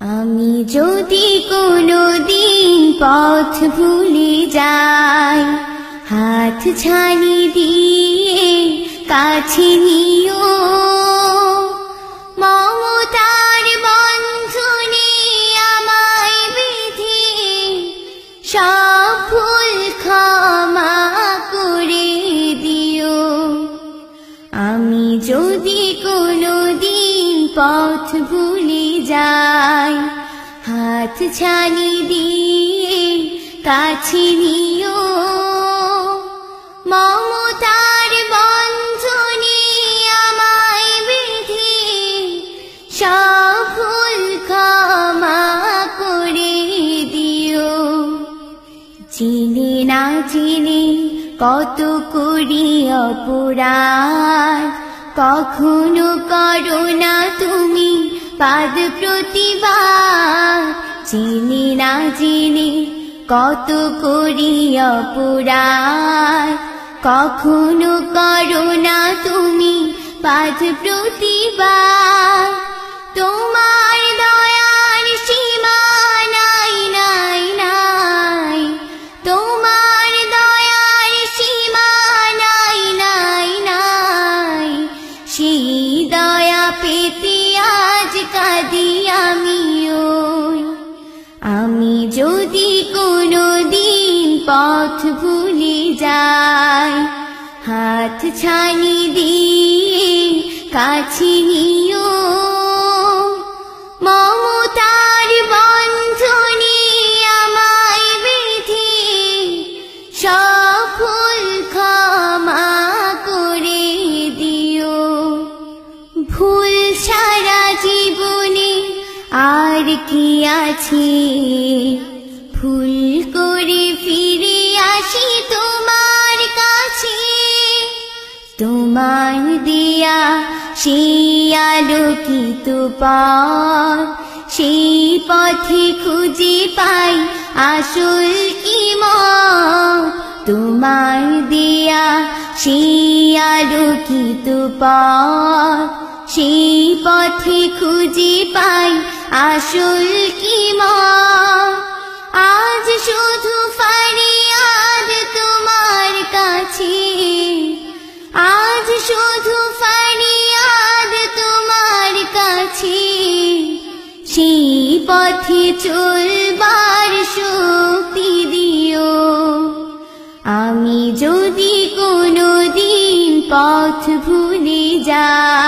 আমি যদি কোনো দিন পথ ভুলে যাই হাত ছাড়ি দিয়ে কাছে নিও। পথ ভুলে যাই। হাত ছানি দিয়ে কাছে নিও। মমতার বন্ধনে আমায় বেঁধে সব ভুল ক্ষমা করে দিও। চিনে না চিনে কত করি অপরাধ কখনো করো না তুমি পাদ প্রতিভা। চিনি না চিনি কত করি অপরাধ। কখনো করো না তুমি পাদ প্রতিভা। তোমার যদি কোনো দিন পথ ভুলে যায় হাত ছানি দিয়ে কাছে নিও আর কি আছে? ভুল করে ফিরে আসি তোমার কাছে। তোমার দিয়া সেই আলোকিত পথ, সেই পথে খুঁজে পাই আসল ইমত। তোমার দিয়া সেই আলোকিত পথ, সেই পথে খুঁজে পাই আসল ইমত আজ শুধু ফারিয়াদ তোমার কাছে। আজ শুধু ফারিয়াদ তোমার কাছে। সেই পথে চলবার শক্তি দিও। আমি যদি কোনো দিন পথ ভুলে যাই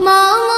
梦